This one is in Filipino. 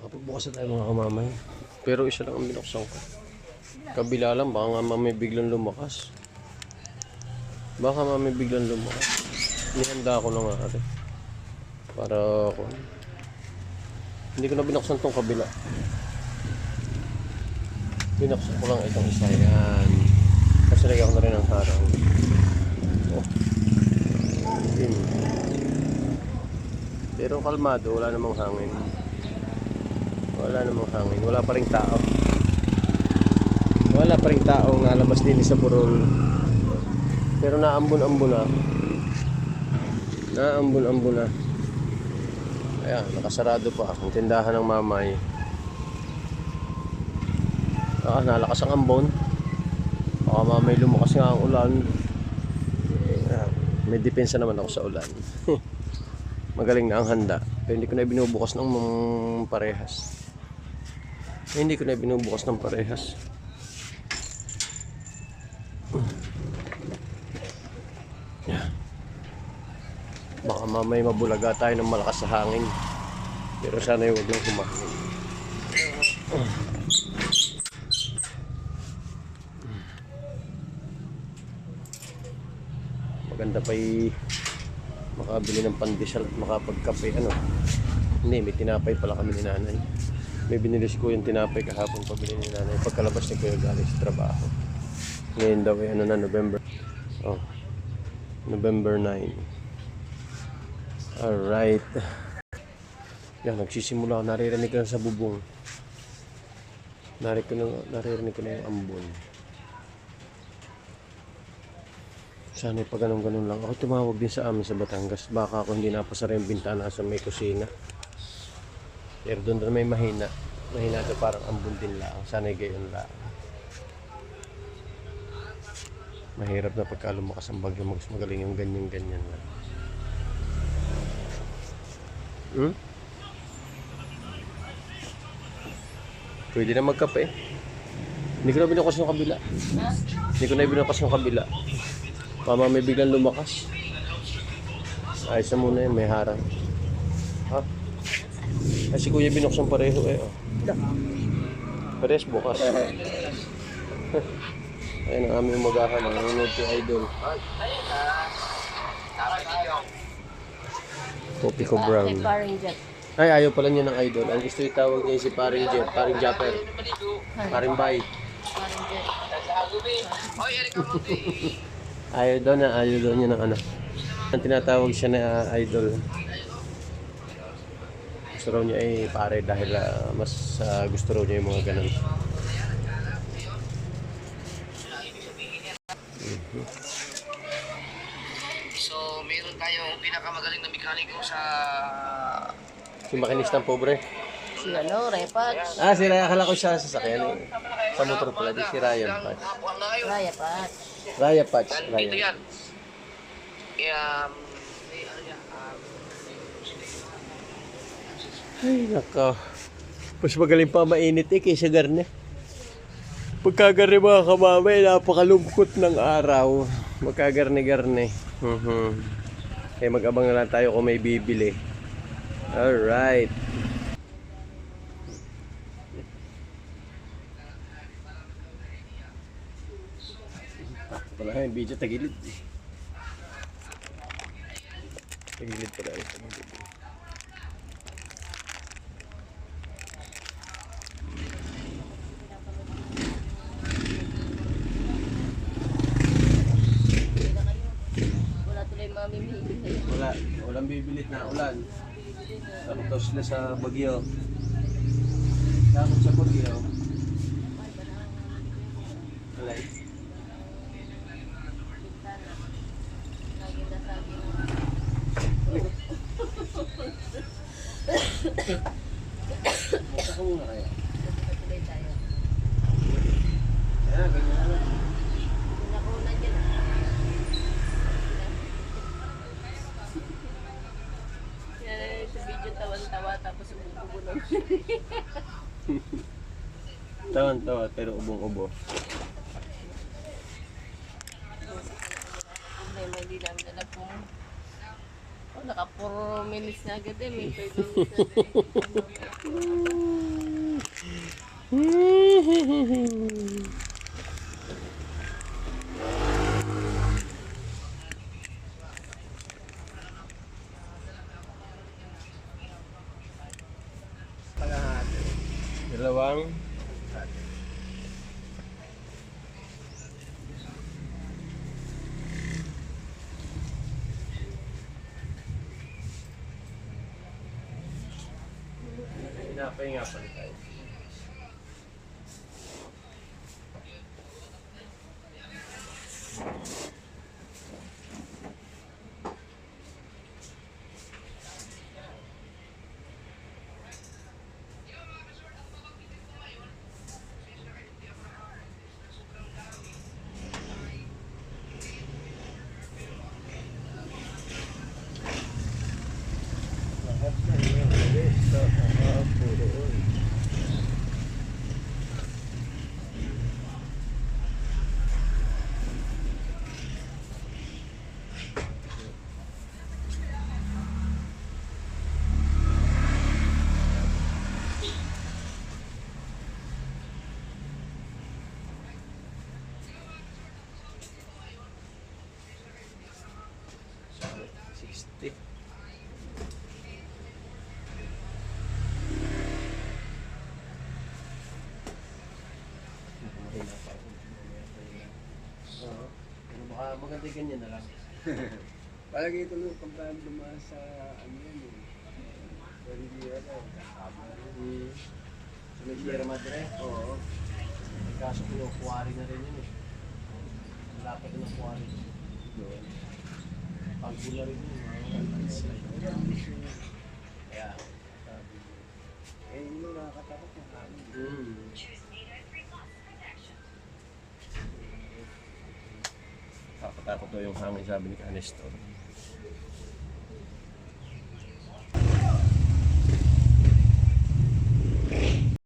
Kapagbukas na tayo mga kamamay. Pero isa lang ang binuksan ko. Kabila lang, baka nga mamay biglang lumakas. Baka mamay biglang lumakas. Nihanda ko na nga rin. Para ako. Hindi ko na binuksan tong kabila. Binuksan ko lang itong isa. Yan. Kasi lagyan ko na rin ang harang. Oh. Yun. Pero kalmado, wala namang hangin. Wala namang hangin. Wala pa rin tao. Wala pa rin tao nga labas din sa burol. Pero naambon-ambon na. Naambon-ambon na. Ayan, nakasarado pa. Ang tindahan ng mamay. Ah, nalakas ang ambon. Baka mamay lumakas nga ang ulan. May depensa naman ako sa ulan. Magaling na ang handa. Pero hindi ko na binubukas ng mga parehas. Hindi ko na binubukas ng parehas. Yeah. Baka mamay mabulaga tayo ng malakas sa hangin. Pero sana yung huwag lang humangin. Maganda pa y makabili ng pandesal at makapagkape. Ano? Hindi, may tinapay pala kami ni nanay. May binilis ko yung tinapay kahapon pabili ni nanay. Pagkalabas ni Kuya galing sa trabaho. Ngayon daw ay ano na, November. Oh. November 9. Alright. Yan, nagsisimula ako. Naririnig ko na sa bubong. Naririnig ko na, naririnig ko na yung ambon. Sana pa ganun-ganun lang. Ako tumawag din sa amin sa Batangas. Baka ako hindi napasara yung bintana sa may kusina. Pero doon na may mahina. Mahina to parang ambon din lang. Sana gayon lang. Mahirap na pagka lumakas ang bagyo. Mas magaling yung ganyan-ganyan lang. Hmm? Pwede na magkape. Hindi ko na binukas yung kabila. Hindi ko na binukas yung kabila. Pama may biglang lumakas. Ayos na muna yun, may harang. Ay, si Kuya binuksan pareho eh. Oh. Pares bukas. Ayun ang aming magahan. Nanonood si Idol. Kopi ko brown. Ay, ayaw pala niya ng Idol. Ang gusto itawag niya si Paring Jeff, Paring Japper, Paring Bay. Ayaw daw na, ayaw daw niya ng ano. Ang tinatawag siya na ah, idol. Gusto raw niya ay pare dahil ah, mas ah, gusto raw niya yung mga ganun. So, meron tayong pinakamagaling na mekaniko sa Si makinis ng pobre. Si ano, Repatch. Ah, si Ryan. Akala ko siya sa sasakyan. eh. Sa motor pala. Di si Ryan Patch. Na ngayon. Raya Patch. Raya Patch. Dito Ryan. yan. Kaya, um, Ay, nako. Mas magaling pa mainit eh kaysa garne. Pagkagarne mga kamamay, napakalungkot ng araw. Magkagarne-garne. Mhm. Kaya mag-abang na lang tayo kung may bibili. Alright. Wala yung video tagilid. Tagilid pala tagilid. Wala tuloy mamimili. Wala, walang bibilit na ulan. Takot daw sila sa bagyo. Takot sa bagyo. Wala eh. Mukha Tawan, tawa, pero ubong-ubo. Hindi, may di namin alam kung... Oh, naka 4 minutes na agad eh. May 5 minutes na agad. dalawang Pinapahinga pa rin tayo. 60. Oo. Pero baka maganda ganyan na lang. Palagay ito nung pagkaan dumaan sa ano yan eh. Riviera. Hmm. Eh, sa Riviera Madre? Oo. Kaso ko yung quarry na rin yun eh. Lapit na quarry. Doon. Pagbula rin yun. ko. Eh, yun yung nakakatakot yung hangin. Hmm. Nakakatakot daw yung hangin sabi ni Canestor.